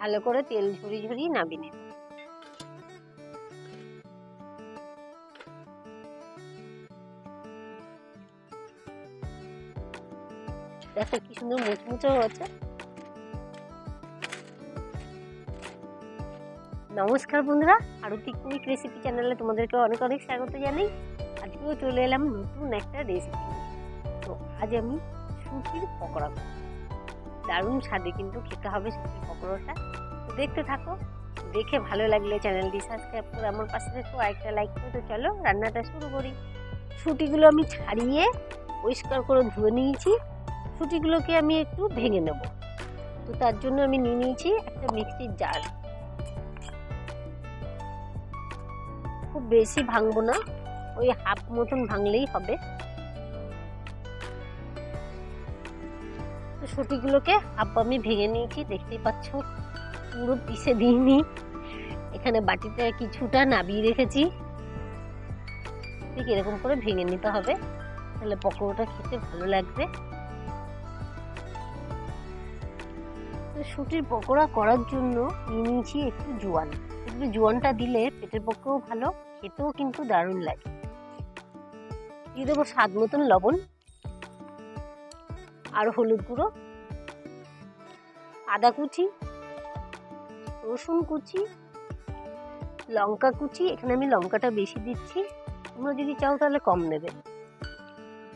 ভালো করে তেল ঝরিয়ে ঝরিয়ে নামিয়ে নেব। দেখো কি সুন্দর মুচমুচে হয়েছে। নমস্কার বন্ধুরা, আরও পিকনিক রেসিপি চ্যানেলে তোমাদেরকে অনেক অনেক স্বাগত জানাই। আজকেও চলে এলাম নতুন একটা রেসিপি তো আজ আমি সুতির পকোড়া করব। দারুণ স্বাদে কিন্তু খেতে হবে সুতির পকোড়াটা। দেখতে থাকো, দেখে ভালো লাগলে চ্যানেলটি সাবস্ক্রাইব করে আমার পাশে থেকো, আরেকটা লাইক করে তো চলো রান্নাটা শুরু করি। সুটিগুলো আমি ছাড়িয়ে পরিষ্কার করে ধুয়ে নিয়েছি। সুটিগুলোকে আমি একটু ভেঙে নেব। তো তার জন্য আমি নিয়ে নিয়েছি একটা মিক্সির জার খুব বেশি ভাঙবো না, ওই হাফ মতন ভাঙলেই হবে। সুটিগুলোকে হাফ আমি ভেঙে নিয়েছি, দেখতেই পাচ্ছ, পুরো পিষে দিইনি। এখানে বাটিতে কিছুটা নাবিয়ে রেখেছি। ঠিক এরকম করে ভেঙে নিতে হবে, তাহলে পকোড়াটা খেতে ভালো লাগবে। সুটির পকোড়া করার জন্য নিয়ে নিয়েছি একটু জোয়ান। একটু জোয়ানটা দিলে পেটের পক্ষেও ভালো, খেতেও কিন্তু দারুণ লাগে। দিয়ে দেবো স্বাদ মতন লবণ। আর হলুদ গুঁড়ো, আদা কুচি, রসুন কুচি, লঙ্কা কুচি, এখানে আমি লঙ্কাটা বেশি দিচ্ছি। তোমরা যদি চাও তাহলে কম নেবে।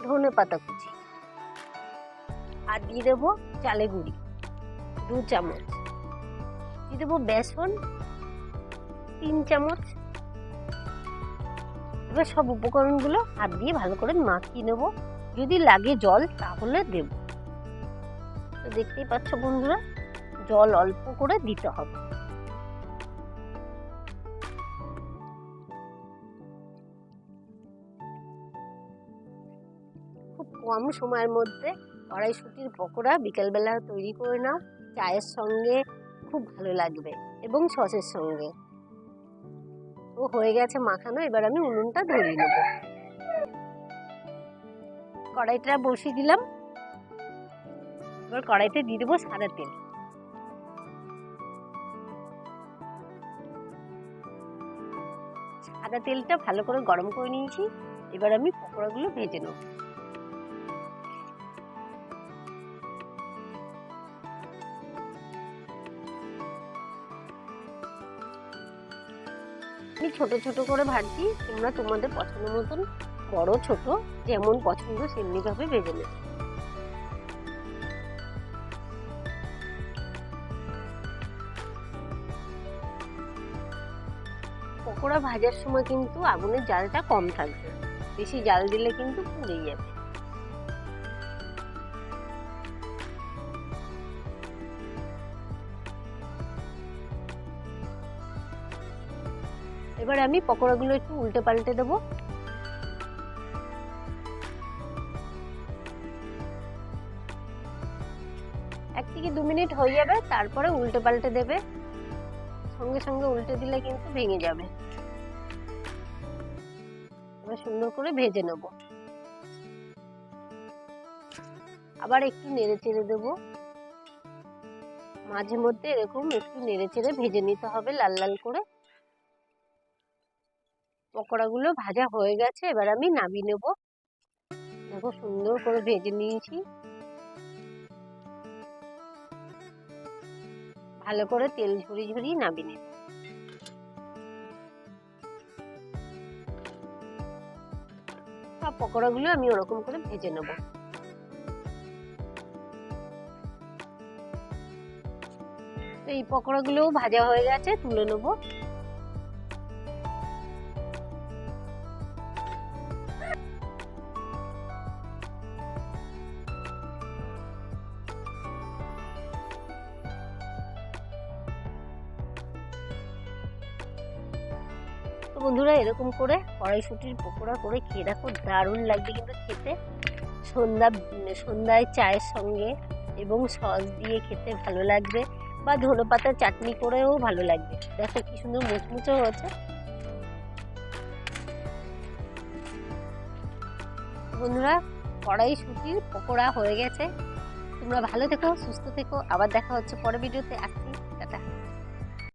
ধনে পাতা কুচি। আর দিয়ে দেবো চালে গুঁড়ি, দু চামচ। দিয়ে দেবো বেসন, তিন চামচ। এবার সব উপকরণগুলো হাত দিয়ে ভালো করে মাখিয়ে নেব। যদি লাগে জল তাহলে দেব। তো দেখতেই পাচ্ছ বন্ধুরা, জল অল্প করে দিতে হবে। খুব কম সময়ের মধ্যে কড়াইশুটির পকোড়া বিকেলবেলা তৈরি করে নাও। চায়ের সঙ্গে খুব ভালো লাগবে এবং সসের সঙ্গে। ও হয়ে গেছে মাখানো, এবার আমি উনুনটা ধরিয়ে নেব। কড়াইটা বসিয়ে দিলাম। এবার কড়াইতে দিয়ে দেবো সাদা তেল। সাদা তেলটা ভালো করে গরম করে নিয়েছি। এবার আমি পকোড়াগুলো ভেজে নেব। আমি ছোট ছোট করে ভাজছি, তোমরা তোমাদের পছন্দ মতন বড় ছোট, যেমন পছন্দ সেমনি ভাবে ভেজে নেবে। পকোড়া ভাজার সময় কিন্তু আগুনের জালটা কম থাকবে। বেশি জাল দিলে কিন্তু পুড়ে যাবে। এবার আমি পকোড়াগুলো একটু উল্টে পাল্টে দেবো। এক থেকে দু মিনিট হয়ে যাবে, তারপরে উল্টে পাল্টে দেবে। সঙ্গে সঙ্গে উল্টে দিলে কিন্তু ভেঙে যাবে। এবার সুন্দর করে ভেজে নেব। আবার একটু নেড়ে চেড়ে দেবো। মাঝে মধ্যে এরকম একটু নেড়ে চেড়ে ভেজে নিতে হবে লাল লাল করে। পকোড়াগুলো ভাজা হয়ে গেছে, এবার আমি নামিয়ে নেব। দেখো সুন্দর করে ভেজে নিয়েছি। ভালো করে তেল ঝরিয়ে ঝরিয়ে নামিয়ে নেব। সব পকোড়াগুলো আমি ওরকম করে ভেজে নেব। এই পকোড়াগুলোও ভাজা হয়ে গেছে তুলে নেব। তো বন্ধুরা, এরকম করে কড়াইশুটির পকোড়া করে খেয়ে দেখো, দারুণ লাগবে কিন্তু খেতে। সন্ধ্যা সন্ধ্যায় চায়ের সঙ্গে এবং সস দিয়ে খেতে ভালো লাগবে বা ধনে পাতার চাটনি করেও ভালো লাগবে। দেখো কি সুন্দর মুচমুচে হয়েছে। বন্ধুরা, কড়াইশুটির পকোড়া হয়ে গেছে। তোমরা ভালো থেকো, সুস্থ থেকো। আবার দেখা হচ্ছে পরের ভিডিওতে। আসছি।